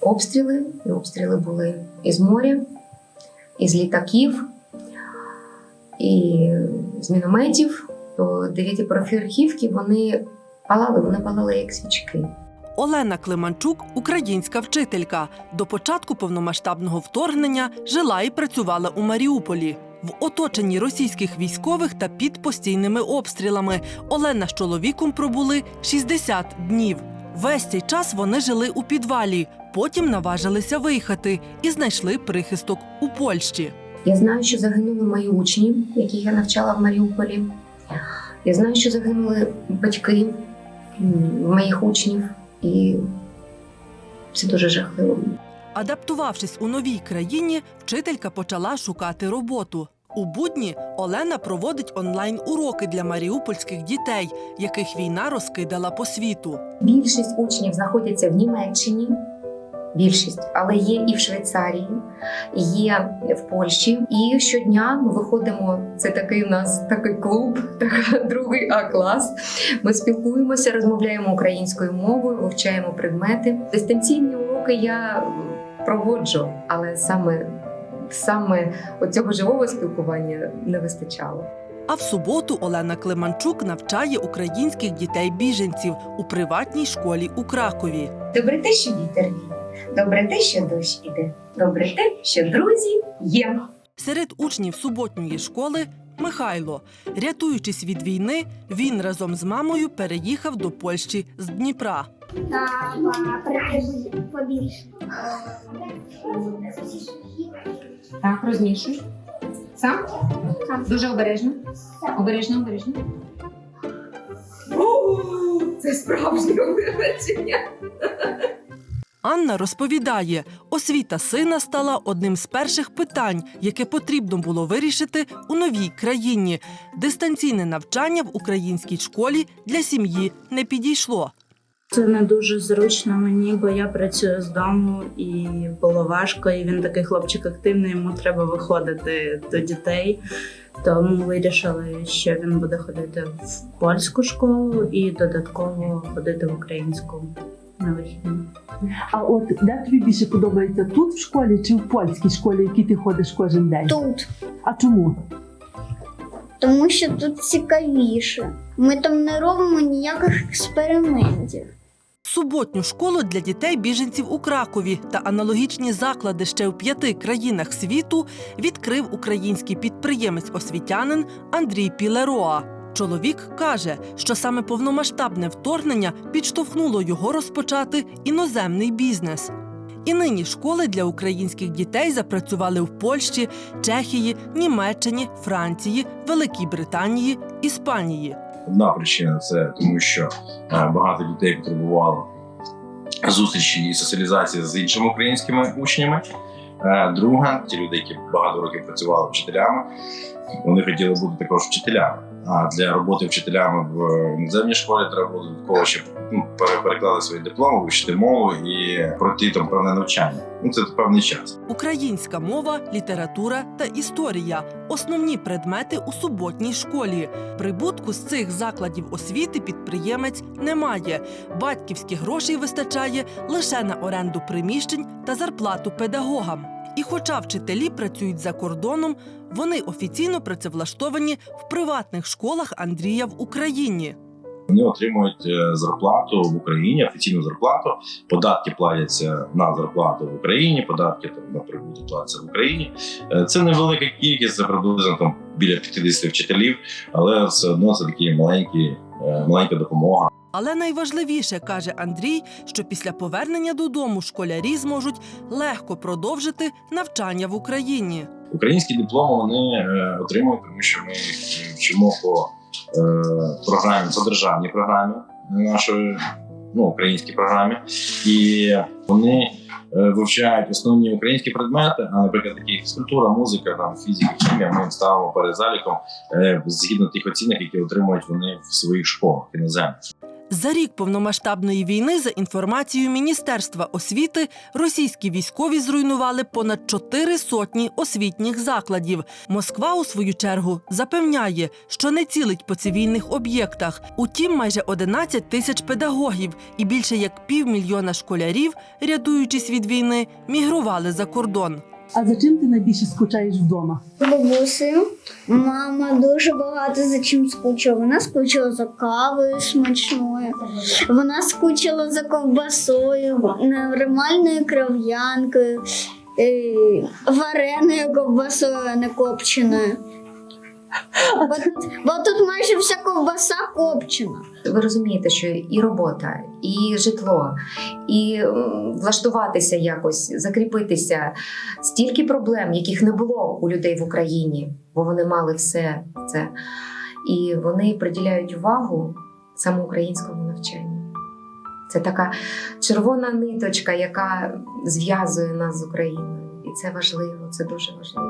обстріли. І обстріли були із моря, із літаків, і з мінометів. То дев'ятипрофірхівки вони палали, вони палали як свічки. Олена Климанчук українська вчителька. До початку повномасштабного вторгнення жила і працювала у Маріуполі. В оточенні російських військових та під постійними обстрілами Олена з чоловіком пробули 60 днів. Весь цей час вони жили у підвалі, потім наважилися виїхати і знайшли прихисток у Польщі. Я знаю, що загинули мої учні, яких я навчала в Маріуполі. Я знаю, що загинули батьки моїх учнів, і це дуже жахливо. Адаптувавшись у новій країні, вчителька почала шукати роботу. У будні Олена проводить онлайн-уроки для маріупольських дітей, яких війна розкидала по світу. Більшість учнів знаходяться в Німеччині, більшість, але є і в Швейцарії, є в Польщі. І щодня ми виходимо. Це такий у нас такий клуб, така другий А клас. Ми спілкуємося, розмовляємо українською мовою, вивчаємо предмети. Дистанційні уроки я проводжу, але саме. Саме оцього живого спілкування не вистачало. А в суботу Олена Климанчук навчає українських дітей-біженців у приватній школі у Кракові. Добре те, що вітер добре те, що дощ іде, добре те, що друзі є. Серед учнів суботньої школи Михайло. Рятуючись від війни, він разом з мамою переїхав до Польщі з Дніпра. Так, розмішуй. Сам? Дуже обережно. Обережно, обережно. Це справжнє вибачення. Анна розповідає, освіта сина стала одним з перших питань, яке потрібно було вирішити у новій країні. Дистанційне навчання в українській школі для сім'ї не підійшло. Це не дуже зручно мені, бо я працюю з дому і було важко. І він такий хлопчик активний, йому треба виходити до дітей. Тому вирішили, що він буде ходити в польську школу і додатково ходити в українську на вихідні. А от де тобі більше подобається тут в школі чи в польській школі, в якій ти ходиш кожен день? Тут. А чому? Тому що тут цікавіше. Ми там не робимо ніяких експериментів. Суботню школу для дітей біженців у Кракові та аналогічні заклади ще в п'яти країнах світу відкрив український підприємець-освітянин Андрій Пілероа. Чоловік каже, що саме повномасштабне вторгнення підштовхнуло його розпочати іноземний бізнес. І нині школи для українських дітей запрацювали в Польщі, Чехії, Німеччині, Франції, Великій Британії, Іспанії. Одна причина це тому, що е, багато дітей потребувало зустрічі і соціалізації з іншими українськими учнями. Е, Друга, ті люди, які багато років працювали вчителями, вони хотіли бути також вчителями. А для роботи вчителями в іноземній школі треба було додатково, щоб ну, переклали свої дипломи, вивчити мову і пройти там певне навчання. Ну це певний час. Українська мова, література та історія основні предмети у суботній школі. Прибутку з цих закладів освіти підприємець не має. Батьківських грошей вистачає лише на оренду приміщень та зарплату педагогам. І хоча вчителі працюють за кордоном, вони офіційно працевлаштовані в приватних школах Андрія в Україні. Вони отримують е, зарплату в Україні, офіційну зарплату. Податки платяться на зарплату в Україні, податки там на прибуток платяться в Україні. Е, Це невелика кількість, це приблизно там біля 50 вчителів, але все одно це такі маленькі, е, маленька допомога. Але найважливіше каже Андрій, що після повернення додому школярі зможуть легко продовжити навчання в Україні. Українські дипломи вони е, отримують, тому що ми вчимо по е, програмі, по державній програмі нашої ну, українській програмі, і вони е, вивчають основні українські предмети, а наприклад, такі фізкультура, музика, там фізика, хімія. Ми ставимо перед заліком згідно тих оцінок, які отримують вони в своїх школах іноземних. За рік повномасштабної війни, за інформацією Міністерства освіти, російські військові зруйнували понад чотири сотні освітніх закладів. Москва, у свою чергу, запевняє, що не цілить по цивільних об'єктах. Утім, майже 11 тисяч педагогів і більше як півмільйона школярів, рятуючись від війни, мігрували за кордон. А за чим ти найбільше скучаєш вдома? Бабусею. Мама дуже багато за чим скучила. Вона скучила за кавою смачною. Вона скучила за ковбасою, нормальною кров'янкою, е, вареною ковбасою, а не копченою. Бо тут, бо тут майже вся ковбаса копчена. Ви розумієте, що і робота, і житло, і влаштуватися якось, закріпитися. Стільки проблем, яких не було у людей в Україні, бо вони мали все це. І вони приділяють увагу саме українському навчанню. Це така червона ниточка, яка зв'язує нас з Україною. І це важливо, це дуже важливо.